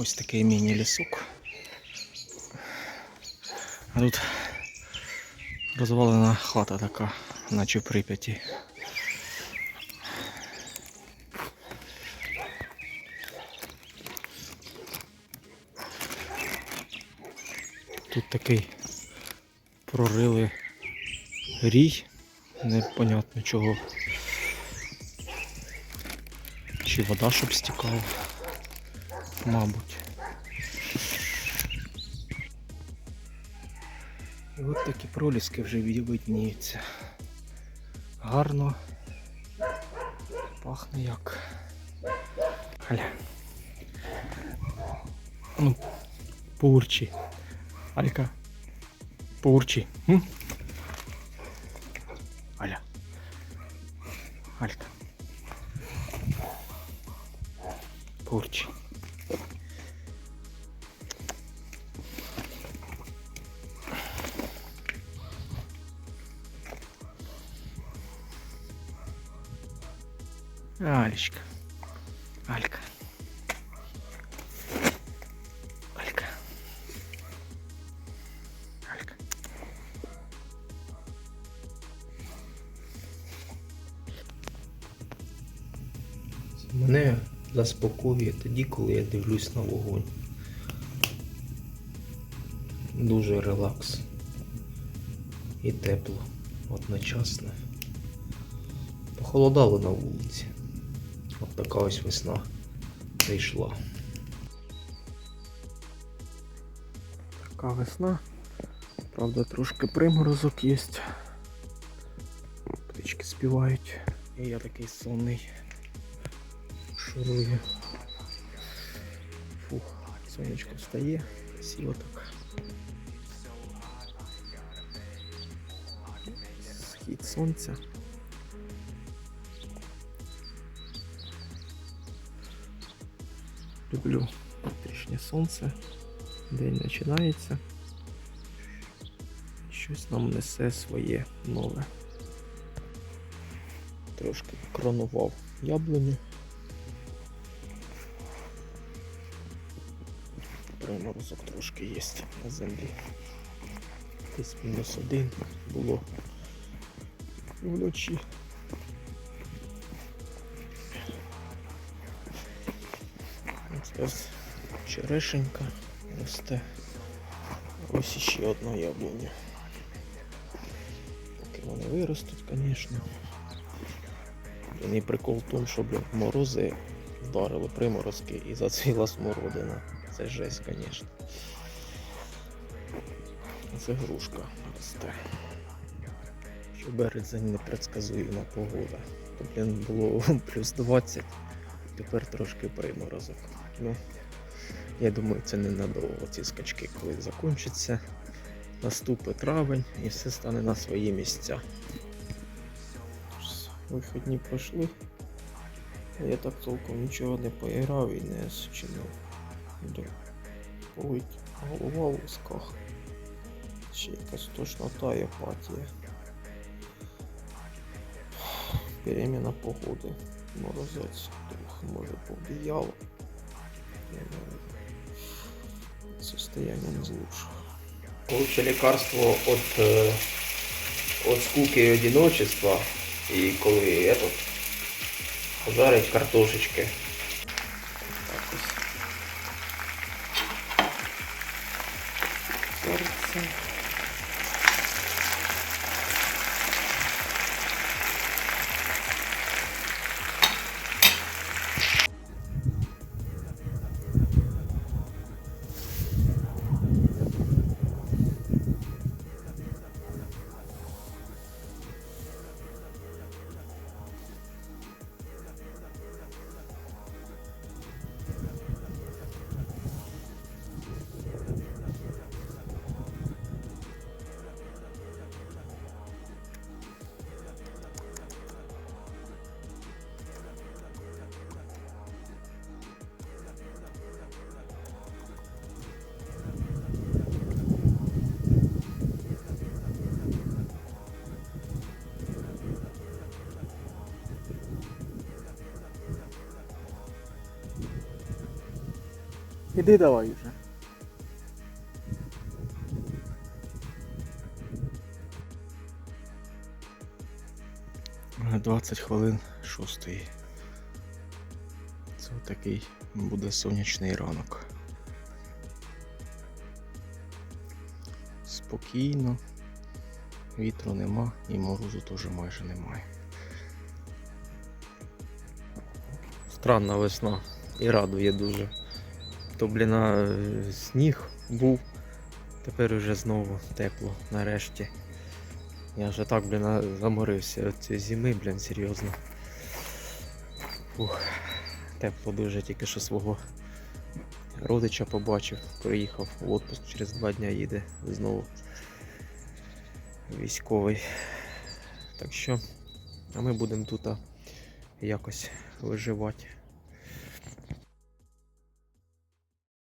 ось такий міні-лісок. А тут розвалена хата така, наче в Прип'яті. Тут такий прорили рій, непонятно чого. Чи вода щоб стікала, мабуть. І от такі проліски вже відбідніються. Гарно. Пахне як. Аля. Ну, поурчі. Алька. Поурчі. М? Аля. Алька. Поурчі. Алечка. Алька. Алька. Алька. Мене заспокоює тоді, коли я дивлюсь на вогонь. Дуже релакс. І тепло одночасно. Похолодало на вулиці. От така ось весна прийшла. Така весна. Правда, трошки приморозок є. Птички співають. І я такий сонний. Шурую. Фух, сонечко встає. Сіло так. Схід сонця. Люблю трішнє сонце. День починається. Щось нам несе своє нове. Трошки кронував яблуню. Приморозок трошки є на землі. Десь мінус один було вночі. Ось черешенька росте. Ось іще одна яблуня. Поки вони виростуть, звісно. І прикол в тому, що блін, морози вдарили приморозки і зацвіла смородина. Це жесть, звісно. Це грушка росте. Що березень непредсказуєма погода. То, було плюс 20, тепер трошки приморозок. Ну, я думаю, це ненадовго ці скачки, коли закінчаться. Наступить травень і все стане на свої місця. Вихідні пройшли. Я так толком нічого не поіграв і не зчинив. Болить голова в висках. Ще якась тошнота і апатія. Переміна погоди. Морозець трохи може повлияло. Я не знаю. Состояние не з лучших. Лучше лекарство от, э, от скуки и одиночества. И коли этот, жарить картошечки. Так Іди давай вже. Е, 20 хвилин шостої. Це такий буде сонячний ранок. Спокійно, вітру нема і морозу теж майже немає. Странна весна і радує дуже. То, блін, а, сніг був, тепер уже знову тепло нарешті. Я вже так, блін, заморився від цієї зими, блін, серйозно. Фух, тепло дуже тільки що свого родича побачив, приїхав в отпуск через два дня їде знову військовий. Так що, а ми будемо тут якось виживати.